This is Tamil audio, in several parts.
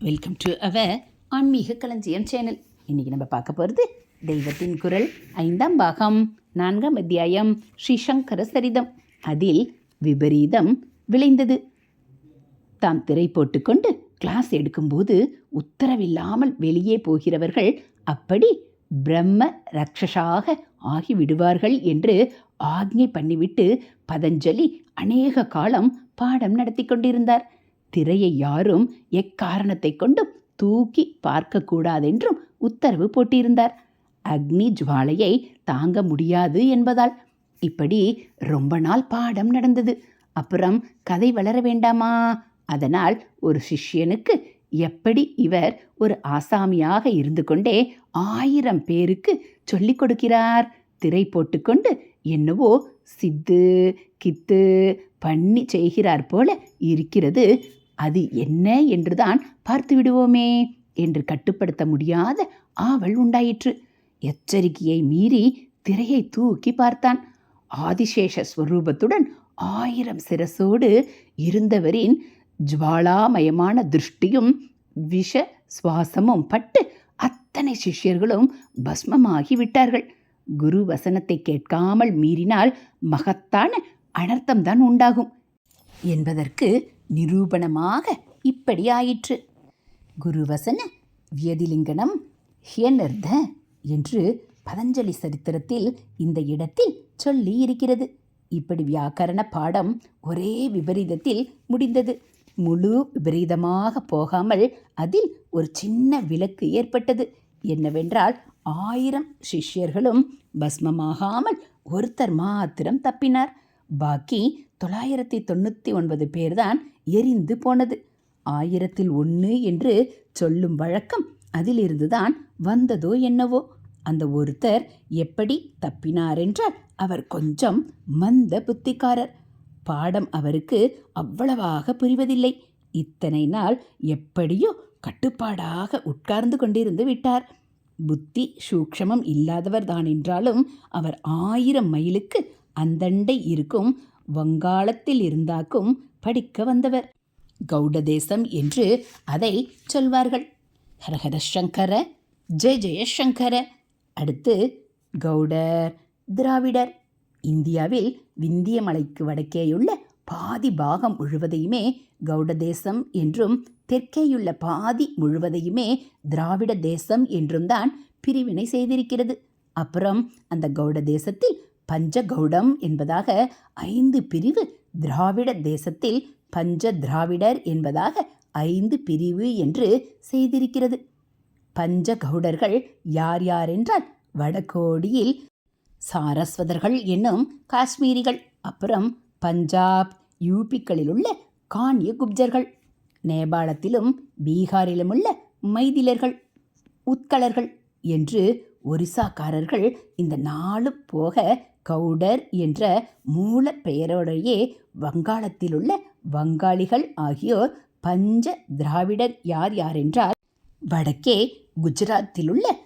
வெல்கம் டு அவ ஆன்மீக களஞ்சியம் சேனல் இன்றைக்கி நம்ம பார்க்க போகிறது தெய்வத்தின் குரல் ஐந்தாம் பாகம் நான்காம் அத்தியாயம் ஸ்ரீ சங்கர சரிதம். அதில் விபரீதம் விளைந்தது. தாம் திரை போட்டுக்கொண்டு கிளாஸ் எடுக்கும்போது உத்தரவில்லாமல் வெளியே போகிறவர்கள் அப்படி பிரம்ம ரக்ஷசாக ஆகிவிடுவார்கள் என்று ஆக்ஞை பண்ணிவிட்டு பதஞ்சலி அநேக காலம் பாடம் நடத்தி கொண்டிருந்தார். திரையை யாரும் எக்காரணத்தை கொண்டும் தூக்கி பார்க்கக்கூடாதென்றும் உத்தரவு போட்டிருந்தார். அக்னி ஜுவாலையை தாங்க முடியாது என்பதால் இப்படி ரொம்ப நாள் பாடம் நடந்தது. அப்புறம் கதை வளர வேண்டாமா? அதனால் ஒரு சிஷ்யனுக்கு எப்படி இவர் ஒரு ஆசாமியாக இருந்து கொண்டே ஆயிரம் பேருக்கு சொல்லிக் கொடுக்கிறார்? திரை போட்டுக்கொண்டு என்னவோ சித்து கித்து பண்ணி செய்கிறார் போல இருக்கிறது அது என்ன என்றுதான் பார்த்து விடுவோமே என்று கட்டுப்படுத்த முடியாத ஆவல் உண்டாயிற்று. எச்சரிக்கையை மீறி திரையை தூக்கி பார்த்தான். ஆதிசேஷ ஸ்வரூபத்துடன் ஆயிரம் சிரசோடு இருந்தவரின் ஜுவாலாமயமான திருஷ்டியும் விஷ சுவாசமும் பட்டு அத்தனை சிஷ்யர்களும் பஸ்மமாகி விட்டார்கள். குரு வசனத்தை கேட்காமல் மீறினால் மகத்தான அனர்த்தம்தான் உண்டாகும். என்பதற்கு நிரூபணமாக இப்படி ஆயிற்று. குருவசன வியதிலிங்கனம் ஹியனர்த என்று பதஞ்சலி சரித்திரத்தில் இந்த இடத்தில் சொல்லி இருக்கிறது இப்படி வியாக்கரண பாடம் ஒரே விபரீதத்தில் முடிந்தது. முழு விபரீதமாக போகாமல் அதில் ஒரு சின்ன விலக்கு ஏற்பட்டது. என்னவென்றால் ஆயிரம் சிஷ்யர்களும் பஸ்மமாகாமல் ஒருத்தர் மாத்திரம் தப்பினார். பாக்கி தொள்ளாயிரத்தி தொண்ணூற்றி ஒன்பது பேர்தான் எரிந்து போனது. ஆயிரத்தில் ஒன்று என்று சொல்லும் வழக்கம் அதிலிருந்துதான் வந்ததோ என்னவோ. அந்த ஒருத்தர் எப்படி தப்பினார் என்றால் அவர் கொஞ்சம் மந்த புத்திக்காரர். பாடம் அவருக்கு அவ்வளவாக புரிவதில்லை. இத்தனை நாள் எப்படியோ கட்டுப்பாடாக உட்கார்ந்து கொண்டிருந்து விட்டார். புத்தி சூக்ஷமம் இல்லாதவர் தான் என்றாலும் அவர் ஆயிரம் மைலுக்கு அந்தண்டை இருக்கும் வங்காளத்தில் இருந்தாக்கும் படிக்க வந்தவர். கௌடதேசம் என்று அதை சொல்வார்கள். ஹரஹர சங்கர ஜெய ஜெயசங்கர அடுத்து கௌடர் திராவிடர். இந்தியாவில் விந்திய மலைக்கு வடக்கேயுள்ள பாதி பாகம் முழுவதையுமே கௌடதேசம் என்றும் தெற்கேயுள்ள பாதி முழுவதையுமே திராவிட தேசம் என்றும் தான் பிரிவினை செய்திருக்கிறது. அப்புறம் அந்த கௌட தேசத்தில் பஞ்சகௌடம் என்பதாக ஐந்து பிரிவு திராவிட தேசத்தில் பஞ்ச திராவிடர் என்பதாக ஐந்து பிரிவு என்று செய்திருக்கிறது. பஞ்சகௌடர்கள் யார் யார் என்றால் வடகோடியில் சாரஸ்வதர்கள் என்னும் காஷ்மீரிகள் அப்புறம் பஞ்சாப் யூபிக்களில் உள்ள கான்ய குப்ஜர்கள் நேபாளத்திலும் பீகாரிலும் உள்ள மைதிலர்கள் உத்கலர்கள் என்று ஒரிசாக்காரர்கள் இந்த நாளும் போக கவுடர் என்ற மூல பெயரோடையே வங்காளத்திலுள்ள வங்காளிகள் ஆகியோர் பஞ்ச திராவிடர் யார் யார் என்றால் வடக்கே குஜராத்தில் உள்ள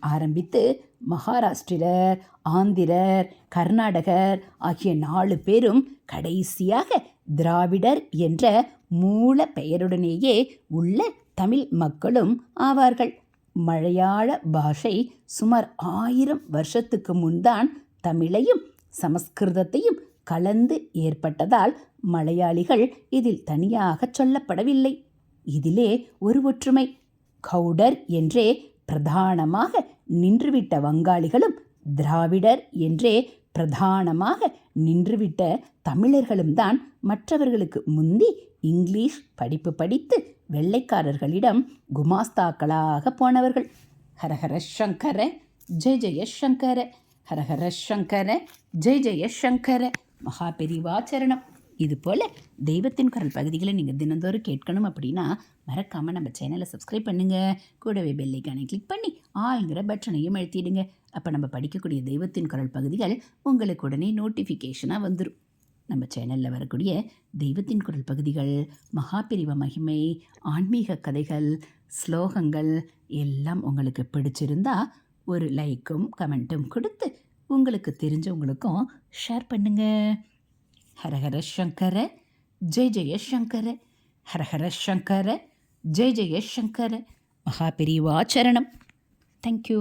ஆரம்பித்து மகாராஷ்டிரர் ஆந்திரர் கர்நாடகர் ஆகிய நாலு பேரும் கடைசியாக திராவிடர் என்ற மூல பெயருடனேயே உள்ள தமிழ் மக்களும் ஆவார்கள். மலையாள பாஷை சுமார் ஆயிரம் வருஷத்துக்கு முன்தான் தமிழையும் சமஸ்கிருதத்தையும் கலந்து ஏற்பட்டதால் மலையாளிகள் இதில் தனியாக சொல்லப்படவில்லை. இதிலே ஒரு ஒற்றுமை. கவுடர் என்றே பிரதானமாக நின்றுவிட்ட வங்காளிகளும் திராவிடர் என்றே பிரதானமாக நின்றுவிட்ட தமிழர்களும் தான் மற்றவர்களுக்கு முந்தி இங்கிலீஷ் படிப்பு படித்து வெள்ளைக்காரர்களிடம் குமாஸ்தாக்களாக போனவர்கள். ஹரஹர சங்கர ஜெய ஜெய சங்கர ஹரஹர சங்கர ஜெய ஜெய சங்கர. மகா பெரிவாச்சரணம் இது போல் தெய்வத்தின் குரல் பகுதிகளை நீங்கள் தினந்தோறும் கேட்கணும் அப்படின்னா மறக்காமல் நம்ம சேனலை சப்ஸ்கிரைப் பண்ணுங்கள் கூடவே பெல்லைக்கானை கிளிக் பண்ணி ஆளுங்கிற பட்டனையும் அழுத்திடுங்க. அப்போ நம்ம படிக்கக்கூடிய தெய்வத்தின் குரல் பகுதிகள் உங்களுக்கு உடனே நோட்டிஃபிகேஷனாக வந்துடும் நம்ம சேனலில் வரக்கூடிய தெய்வத்தின் குரல் பகுதிகள் மகாபிரிவ மகிமை ஆன்மீக கதைகள் ஸ்லோகங்கள் எல்லாம் உங்களுக்கு பிடிச்சிருந்தா ஒரு லைக்கும் கமெண்ட்டும் கொடுத்து உங்களுக்கு தெரிஞ்சவங்களுக்கும் ஷேர் பண்ணுங்கள் ஹரஹர சங்கர ஜெய் ஜெயசங்கர ஹரஹர சங்கர ஜெய் ஜெயசங்கர மகாபிரிவாச்சரணம் மகா தேங்க்யூ